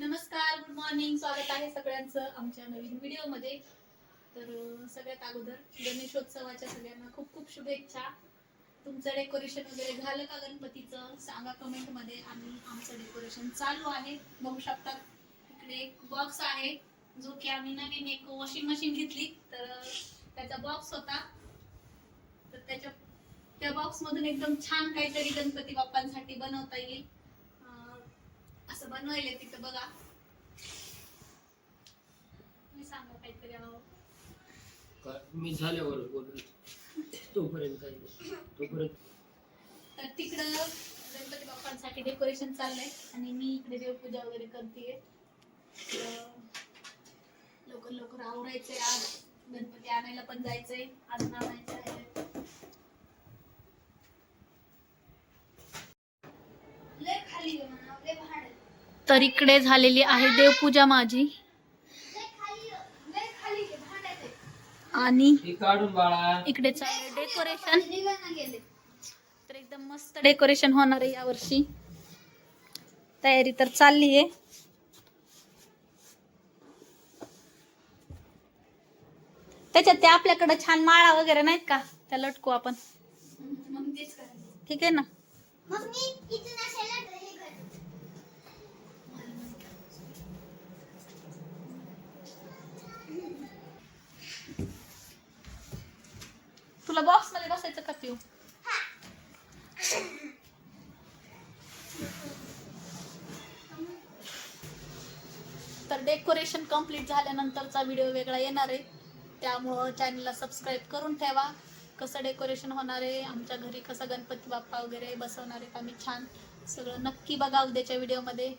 नमस्कार good morning स्वागत आहे सगळ्यांचं आमच्या नवीन व्हिडिओमध्ये. तर सगळ्यात अगोदर गणेशोत्सवाच्या सगळ्यांना खूप खूप शुभेच्छा. तुमचं डेकोरेशन वगैरे झालं का गणपतीचं? सांगा कमेंटमध्ये. आणि आमचं डेकोरेशन चालू आहे. बघू शकता इकडे एक बॉक्स आहे जो की आम्ही नवीन एक वॉशिंग मशीन घेतली. तर त्याचा बॉक्स होता. तर त्याच्या त्या बॉक्स मधून एकदम छान काहीतरी गणपती बाप्पांसाठी बनवता येईल. असं बनवायला तिथं बघा. मी सांगा काहीतरी अहो. का- मी झाल्यावर तोपर्यंत काही नाही. तोपर्यंत. तर तिकडं गणपती बाप्पांसाठी डेकोरेशन चाललंय आणि मी इकडे देवपूजा वगैरे करते लवकर लवकर आवरायचंय आज. गणपती आणायला पण जायचंय. आज आणायचं आहे. लय खाली आहे म्हणा, लय भाड आहे. तर इकडे झालेली आहे देवपूजा माझी. आणि हे काढून बाळा. इकडे डेकोरेशन. तर एकदम मस्त डेकोरेशन होणार आहे यावर्षी. तयारी तर चालली आहे. त्याच्यात ते आपल्याकडे छान माळा वगैरे नाहीत का? त्या लटकू आपण. मग तेच करायचं. ठीक आहे ना? तुला बॉक्समध्ये बसायचं का पिऊ तर डेकोरेशन कंप्लीट झाल्यानंतरचा व्हिडिओ वेगळा येणार आहे. त्यामुळं चॅनलला सबस्क्राईब करून ठेवा. कसं डेकोरेशन होणार आहे आमच्या घरी कसं गणपती बाप्पा वगैरे बसवणार आहेत आम्ही छान सगळं नक्की बघा उद्याच्या व्हिडिओमध्ये